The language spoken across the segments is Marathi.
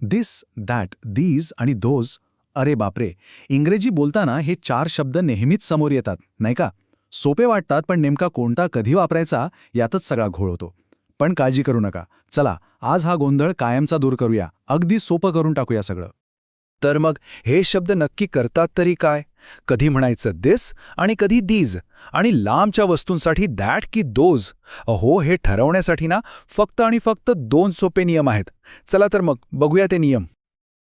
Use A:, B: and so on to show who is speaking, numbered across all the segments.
A: दिस दॅट दीज आणि दोज अरे बापरे. इंग्रजी बोलताना हे चार शब्द नेहमीच समोर येतात नाही का? सोपे वाटतात पण नेमका कोणता कधी वापरायचा यातच सगळा घोळ होतो. पण काळजी करू नका. चला आज हा गोंधळ कायमचा दूर करूया. अगदी सोपं करून टाकूया सगळं.
B: तर मग हे शब्द नक्की करतात तरी काय? कधी म्हणायचं दिस आणि कधी दीज आणि लांबच्या वस्तूंसाठी दॅट की दोज अहो हे ठरवण्यासाठी ना फक्त आणि फक्त दोन सोपे नियम आहेत. चला तर मग बघूया ते नियम.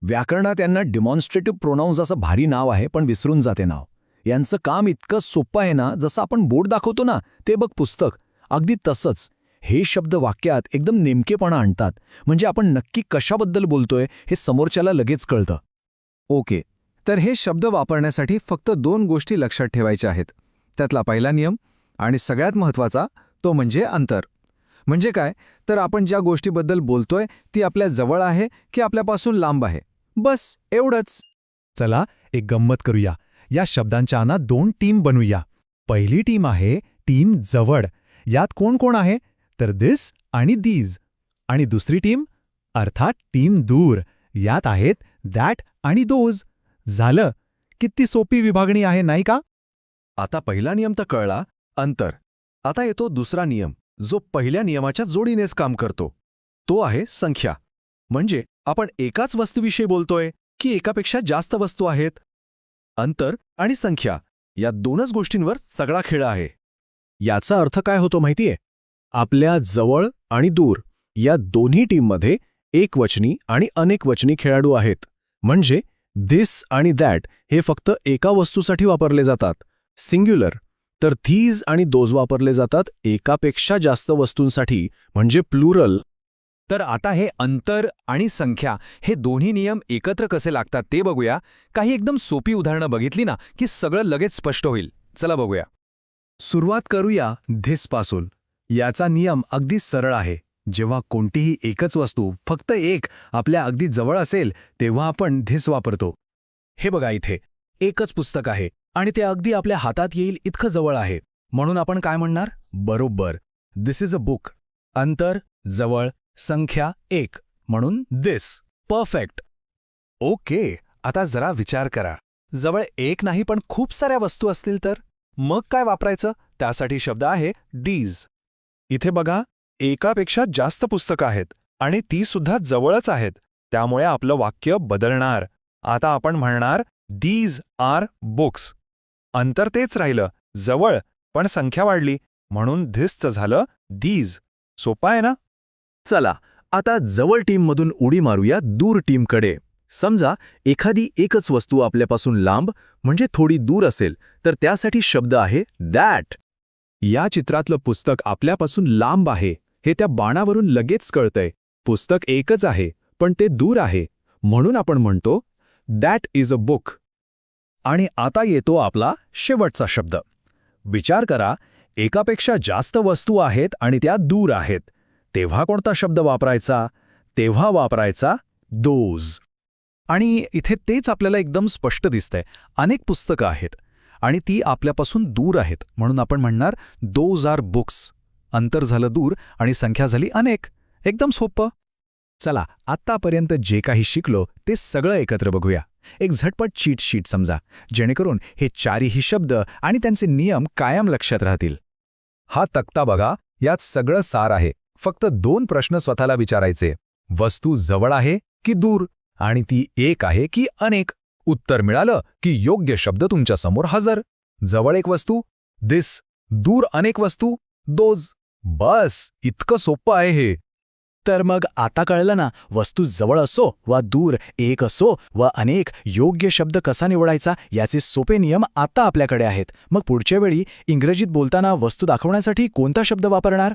C: व्याकरणात यांना डिमॉन्स्ट्रेटिव्ह प्रोनाऊन्स असं भारी नाव आहे पण विसरून जाते नाव. यांचं काम इतकं सोपं आहे ना जसं आपण बोर्ड दाखवतो ना ते बघ पुस्तक. अगदी तसंच. हे शब्द वाक्यात एकदम नेमकेपणा आणतात. म्हणजे आपण नक्की कशाबद्दल बोलतोय हे समोरच्याला लगेच कळतं.
A: ओके. तर हे शब्द वापरण्यासाठी फक्त दोन गोष्टी लक्षात ठेवायच्या आहेत. त्यातला पहिला नियम आणि सगळ्यात महत्त्वाचा तो म्हणजे अंतर. म्हणजे काय? तर आपण ज्या गोष्टीबद्दल बोलतोय ती आपल्या जवळ आहे की आपल्यापासून लांब आहे. बस एवढंच.
D: चला एक गंमत करूया. या शब्दांच्या आना दोन टीम बनूया. पहिली टीम आहे टीम जवळ. यात कोण कोण आहे? तर दिस आणि दीज आणि दुसरी टीम अर्थात टीम दूर. यात आहेत दॅट आणि दोज झालं? किती सोपी विभागणी आहे नाही का?
B: आता पहिला नियम तर कळला. अंतर. आता येतो दुसरा नियम जो पहिल्या नियमाच्या जोडीनेच काम करतो. तो आहे संख्या. म्हणजे आपण एकाच वस्तूविषयी बोलतोय की एकापेक्षा जास्त वस्तू आहेत? अंतर आणि संख्या या दोनच गोष्टींवर सगळा खेळ आहे.
C: याचा अर्थ काय होतो माहितीये? आपल्या जवळ आणि दूर या दोन्ही टीममध्ये एकवचनी आणि अनेकवचनी खेळाडू आहेत. म्हणजे दिस आणि दॅट हे फक्त एका वस्तूसाठी वापरले जातात. सिंग्युलर तर थीज आणि दोज वापरले जातात एकापेक्षा जास्त वस्तूंसाठी म्हणजे प्लुरल
B: तर आता हे अंतर आणि संख्या हे दोन्ही नियम एकत्र कसे लागतात ते बघूया. काही एकदम सोपी उदाहरणं बघितली ना की सगळं लगेच स्पष्ट होईल. चला बघूया.
A: सुरुवात करूया धिसपासून याचा नियम अगदी सरळ आहे. जेव्हा कोणतीही एकच वस्तू फक्त एक आपल्या अगदी जवळ असेल तेव्हा आपण धिस वापरतो.
C: हे बघा इथे. एकच पुस्तक आहे आणि ते अगदी आपल्या हातात येईल इतकं जवळ आहे. म्हणून आपण काय म्हणणार? बरोबर. दिस इज अ बुक अंतर जवळ संख्या एक. म्हणून दिस परफेक्ट
B: ओके. आता जरा विचार करा. जवळ एक नाही पण खूप साऱ्या वस्तू असतील तर? मग काय वापरायचं? त्यासाठी शब्द आहे डीज इथे बघा. एकापेक्षा जास्त पुस्तकं आहेत आणि ती सुद्धा जवळच आहेत. त्यामुळे आपलं वाक्य बदलणार. आता आपण म्हणणार दीज आर बुक्स अंतर तेच राहिलं. जवळ पण संख्या वाढली. म्हणून धिसचं झालं दीज सोपा आहे ना?
C: चला आता जवळ टीममधून उडी मारूया दूर टीमकडे. समजा एखादी एकच वस्तू आपल्यापासून लांब म्हणजे थोडी दूर असेल तर त्यासाठी शब्द आहे दॅट या चित्रातलं पुस्तक आपल्यापासून लांब आहे. हे त्या बाणावरून लगेच कळतंय. पुस्तक एकच आहे पण ते दूर आहे. म्हणून आपण म्हणतो दॅट इज अ बुक आणि आता येतो आपला शेवटचा शब्द. विचार करा एकापेक्षा जास्त वस्तू आहेत आणि त्या दूर आहेत. तेव्हा कोणता शब्द वापरायचा? तेव्हा वापरायचा दोज.
A: आणि इथे तेच आपल्याला एकदम स्पष्ट दिसतंय. अनेक पुस्तकं आहेत आणि ती आपल्यापासून दूर आहेत. म्हणून आपण म्हणणार दोज आर बुक्स अंतर झालं दूर आणि संख्या झाली अनेक. एकदम सोपं.
C: चला आत्तापर्यंत जे काही शिकलो ते सगळं एकत्र बघूया. एक झटपट चीट शीट समजा जेणेकरून हे चारीही शब्द आणि त्यांचे नियम कायम लक्षात राहतील. हा तक्ता बघा यात सगळं सार आहे. फक्त दोन प्रश्न स्वतःला विचारायचे. वस्तू जवळ आहे की दूर? आणि ती एक आहे की अनेक? उत्तर मिळालं की योग्य शब्द तुमच्यासमोर हजर. जवळ एक वस्तू दिस दूर अनेक वस्तू दोज बस इतकं सोपं आहे हे. तर मग आता कळलं ना वस्तू जवळ असो वा दूर एक असो वा अनेक योग्य शब्द कसा निवडायचा याचे सोपे नियम आता आपल्याकडे आहेत. मग पुढच्या वेळी इंग्रजीत बोलताना वस्तू दाखवण्यासाठी कोणता शब्द वापरणार?